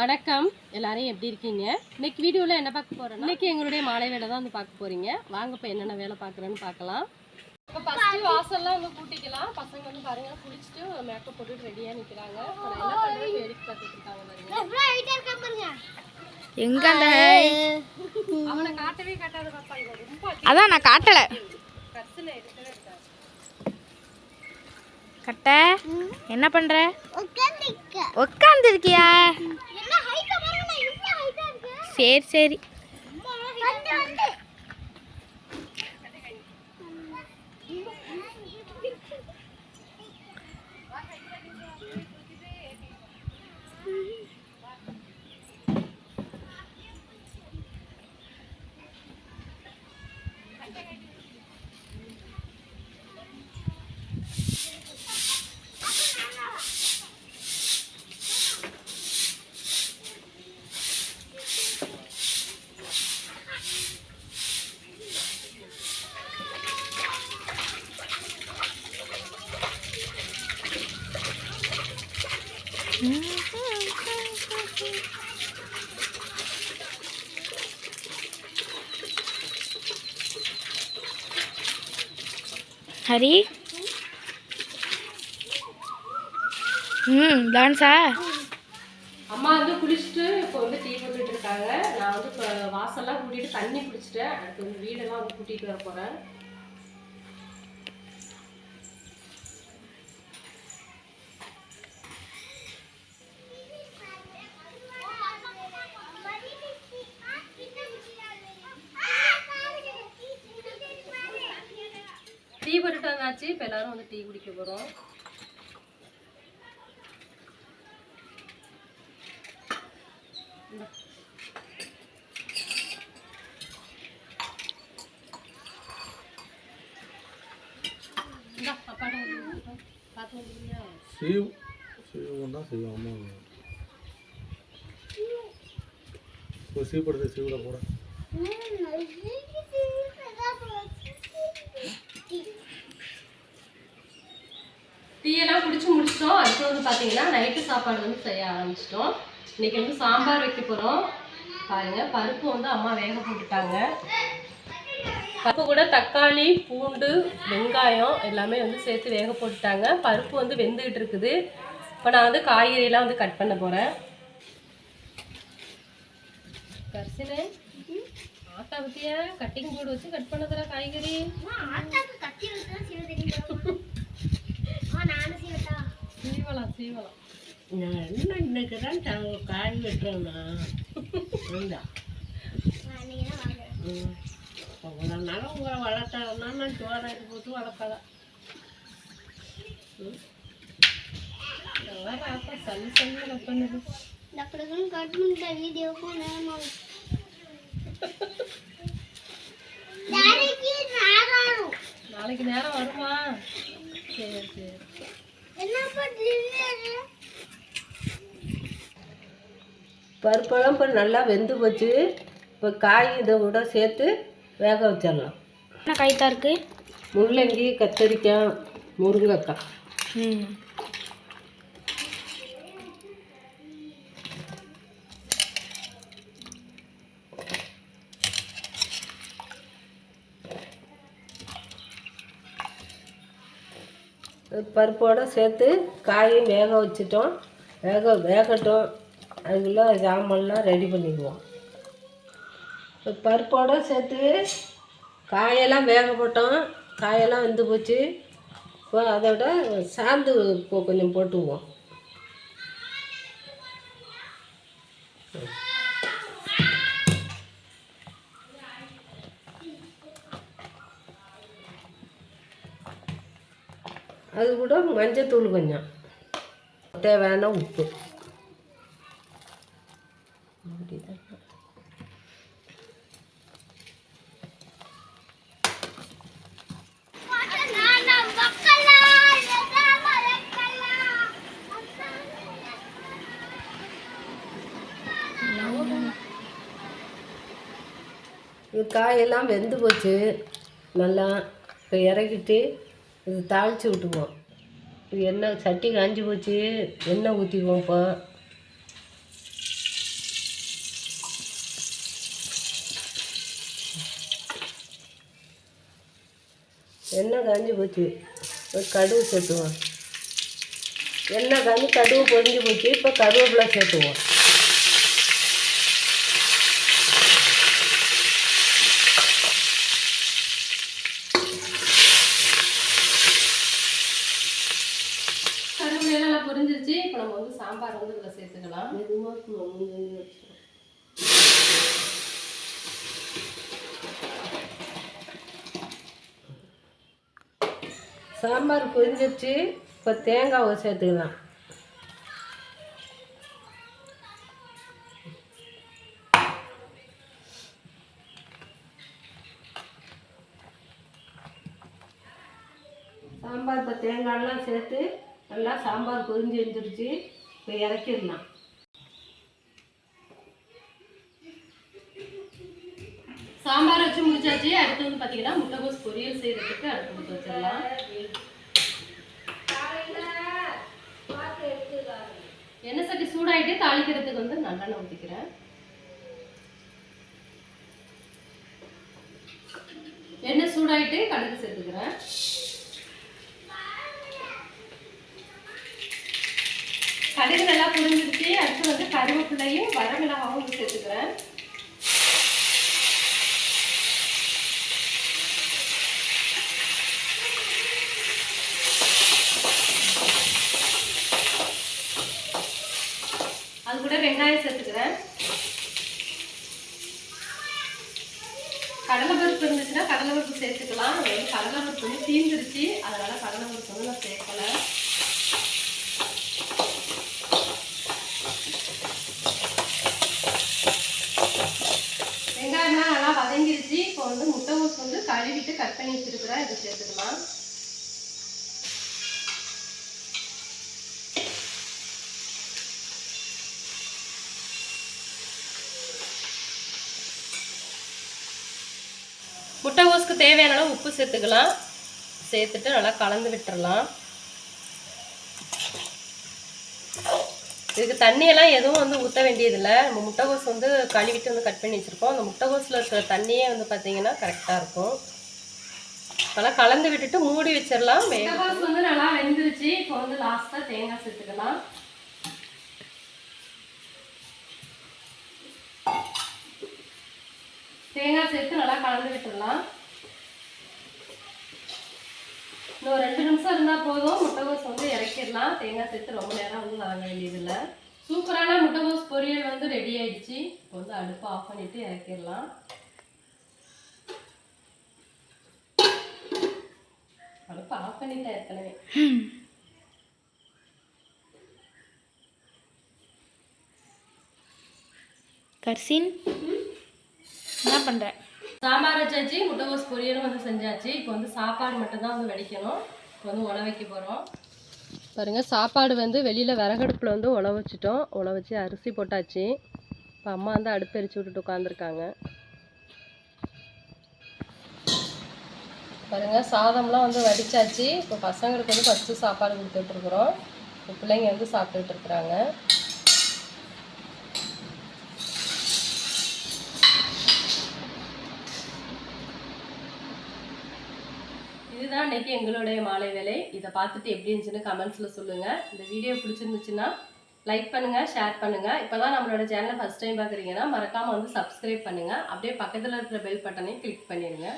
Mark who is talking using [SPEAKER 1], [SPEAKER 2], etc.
[SPEAKER 1] வணக்கம். எல்லாரும் எப்படி இருக்கீங்க? இன்னைக்கு வீடியோவில் என்ன பார்க்க போறோம் இன்னைக்கு எங்களுடைய மாலை வேலை தான் வந்து பார்க்க போறீங்க. வாங்க இப்போ என்னென்ன வேலை பார்க்குறேன்னு பார்க்கலாம். இப்போ ஃபஸ்ட்டு வாசல்லாம் வந்து கூட்டிக்கலாம். பசங்க வந்து பாருங்க குளிச்சுட்டு மேக்கப் போட்டுட்டு ரெடியாக நிற்கிறாங்க என்ன பண்ணுறது வேடிக்கை பார்த்துட்டு இருக்காங்க பாருங்க.
[SPEAKER 2] எங்க
[SPEAKER 1] அவனை காட்டவே காட்டாத பார்ப்பாங்க ரொம்ப
[SPEAKER 2] அதான் நான் காட்டல.
[SPEAKER 1] இருக்காது
[SPEAKER 2] கட்ட என்ன பண்ற? உட்காந்துருக்கியா சரி சரி. ஹரி? ம் டான்ஸா?
[SPEAKER 1] அம்மா வந்து குளிச்சுட்டு இப்போ வந்து டீ போட்டுட்டு இருக்காங்க. நான் வந்து இப்போ வாசல்லாம் கூட்டிட்டு தண்ணி குடிச்சிட்டேன். அடுத்து வந்து வீடெல்லாம் வந்து கூட்டிட்டு வர போறேன் டீ போட்டுட்டு வந்தாச்சு இப்போ எல்லாரும் வந்து டீ குடிக்க வந்துருக்கியா
[SPEAKER 3] செய்வோம் செய்வோம் தான் செய்வோம் அம்மா சீப்படுத்த சீவில் போகிறேன்
[SPEAKER 1] டீயெல்லாம் குடிச்சு முடிச்சிட்டோம். அடுத்து வந்து பார்த்தீங்கன்னா நைட்டு சாப்பாடு வந்து செய்ய ஆரம்பிச்சிட்டோம். இன்னைக்கு வந்து சாம்பார் வைக்க போகிறோம் பாருங்கள் பருப்பு வந்து அம்மா வேக போட்டுட்டாங்க. பருப்பு கூட தக்காளி பூண்டு வெங்காயம் எல்லாமே வந்து சேர்த்து வேக போட்டுட்டாங்க. பருப்பு வந்து வெந்துக்கிட்டு இருக்குது. இப்போ நான் வந்து காய்கறியெல்லாம் வந்து கட் பண்ண போகிறேன் கரிசனே ஆட்டா பற்றியா கட்டிங் போர்டு வச்சு கட் பண்ணதுல காய்கறி. சீவலாம் சீவலாம்.
[SPEAKER 4] நான் என்ன இன்னைக்கு தான் த- காய் வெட்டுறேன்னா? இந்தா. ம். அவ்வளோ நாளும் உங்களை வளர்த்தா நான் சோறாக்கி போட்டு வளர்க்கல
[SPEAKER 1] நல்லா ராசா சல்லி சல்லி கட் பண்ணுது நாளைக்கு நேரம் வருமா? சரி சரி.
[SPEAKER 4] பருப்பெல்லாம் இப்போ நல்லா வெந்து போச்சு. இப்போ காய் இதை கூட சேர்த்து வேக வச்சிடலாம்.
[SPEAKER 2] என்ன கைத்தா இருக்கு?
[SPEAKER 4] முள்ளங்கி கத்தரிக்காய் முருங்கைக்காய்.
[SPEAKER 2] ம்.
[SPEAKER 4] பருப்போடு சேர்த்து காயும் வேக வச்சிட்டோம். வேக வேகட்டும். அதுக்குள்ளே சாமான்லாம் ரெடி பண்ணிக்குவோம் பருப்போடு சேர்த்து காயெல்லாம் வேக போட்டோம். காயெல்லாம் வந்து போச்சு. இப்போ அதோட சாந்து கொஞ்சம் போட்டுக்குவோம். அது கூட மஞ்சத்தூள் கொஞ்சம். தேவையான உப்பு. காயெல்லாம் வெந்து போச்சு. நல்லா இப்போ இறக்கிட்டு இது தாளித்து விட்டுவோம் இது எண்ணெய் சட்டி காஞ்சி போச்சு. எண்ணெய் ஊற்றிக்குவோம் இப்போ. எண்ணெய் காஞ்சி போச்சு. கடுகு சேர்த்துவோம். எண்ணெய் காஞ்சி கடுகு பொறிஞ்சு போச்சு. இப்போ கருவேப்பிலை சேர்த்துவோம்.
[SPEAKER 1] முடிஞ்சிருச்சு புரிஞ்சிருச்சு. இப்போ நம்ம வந்து சாம்பார் வந்து இதில் சேர்த்துக்கலாம்.
[SPEAKER 4] மெதுவாக சாம்பார் கொதிஞ்சிருச்சு இப்போ தேங்காவை சேர்த்துக்கலாம். சாம்பார் இப்போ தேங்காயெல்லாம் சேர்த்து நல்லா சாம்பார் பொரிஞ்சு வந்துருச்சு. இப்போ இறக்கிடலாம்.
[SPEAKER 1] சாம்பார் வச்சு முடிச்சாச்சு. அடுத்து வந்து பார்த்தீங்கன்னா முட்டைகோஸ் பொரியல் செய்யறதுக்கு அடுத்து கொடுத்து வச்சிடலாம். எண்ணெய் சட்டி சூடாயிட்டு தாளிக்கிறதுக்கு வந்து நல்லெண்ணெய் ஊற்றிக்கிறேன் எண்ணெய் சூடாயிட்டு கடுகு சேர்த்துக்கிறேன். கடுகு நல்லா புரிஞ்சிருச்சு அடுத்து வந்து கருவேப்பிலையும் வரமிளகாவும் சேர்த்துக்கிறேன். அது கூட வெங்காயம் சேர்த்துக்கிறேன். கடலைப்பருப்பு இருந்துச்சுன்னா கடலைப்பருப்பு சேர்த்துக்கலாம். அது வந்து கடலைப்பருப்பு வந்து தீந்துருச்சு. அதனால கடலைப்பருப்பு வந்து நான் சேர்க்கலை வெங்காயம்லாம் நல்லா வதங்கிருச்சு இப்போ வந்து முட்டைகோஸ் வந்து கழுவிட்டு கட் பண்ணி வச்சிருக்கிறேன். இதை சேர்த்துக்கலாம். முட்டைகோஸ்க்கு தேவையான அளவு உப்பு சேர்த்துக்கலாம். சேர்த்துட்டு நல்லா கலந்து விட்டுறலாம். இதுக்கு தண்ணியெல்லாம் எதுவும் வந்து ஊற்ற வேண்டியதில்லை. நம்ம முட்டைகோஸ் வந்து கழுவிட்டு வந்து கட் பண்ணி வச்சுருக்கோம். அந்த முட்டைகோஸில் இருக்கிற தண்ணியே வந்து பார்த்தீங்கன்னா கரெக்டாக இருக்கும். நல்லா கலந்து விட்டுட்டு மூடி வச்சிடலாம். முட்டைகோஸ் வந்து நல்லா வெந்துருச்சு. இப்போ வந்து லாஸ்ட்டாக தேங்காய் சேர்த்துக்கலாம். தேங்காய் சேர்த்து நல்லா கலந்து விட்டுடலாம். இன்னும் ரெண்டு நிமிஷம் இருந்தால் போதும். முட்டைகோஸ் வந்து இறக்கிடலாம். தேங்காய் சேர்த்து ரொம்ப நேரம் வந்து நாங்கள் சூப்பரான முட்டைகோஸ் பொரியல் வந்து ரெடி ஆயிடுச்சு. இப்போ வந்து அடுப்பு ஆஃப் பண்ணிட்டு இறக்கிடலாம். அடுப்பு ஆஃப் பண்ணிட்டேன் ஏற்கனவே
[SPEAKER 2] கர்சின் என்ன பண்ணுற
[SPEAKER 1] சாம்பார் வச்சாச்சு முட்டைகோஸ் பொரியலும் வந்து செஞ்சாச்சு. இப்போ வந்து சாப்பாடு மட்டும்தான் வந்து வடிக்கணும். இப்போ வந்து உழ வைக்க போகிறோம் பாருங்கள் சாப்பாடு வந்து வெளியில் விறகடுப்பில் வந்து உழ வச்சுட்டோம். உழ வச்சு அரிசி போட்டாச்சு. இப்போ அம்மா வந்து அடுப்பு எரிச்சு விட்டுட்டு உட்காந்துருக்காங்க பாருங்கள் சாதம்லாம் வந்து வடிச்சாச்சு. இப்போ பசங்களுக்கு வந்து ஃபஸ்ட்டு சாப்பாடு கொடுத்துட்ருக்குறோம் இப்போ பிள்ளைங்க வந்து சாப்பிட்டுட்டு இருக்கிறாங்க. இதுதான் இன்னைக்கு எங்களுடைய மாலை வேலை. இதை பார்த்துட்டு எப்படி இருந்துச்சுன்னு கமெண்ட்ஸில் சொல்லுங்கள் இந்த வீடியோ பிடிச்சிருந்துச்சுன்னா லைக் பண்ணுங்கள் ஷேர் பண்ணுங்கள் இப்போ தான் நம்மளோட சேனலை ஃபஸ்ட் டைம் பார்க்குறீங்கன்னா மறக்காமல் வந்து சப்ஸ்கிரைப் பண்ணுங்கள் அப்படியே பக்கத்தில் இருக்கிற பெல் பட்டனையும் கிளிக் பண்ணிடுங்க.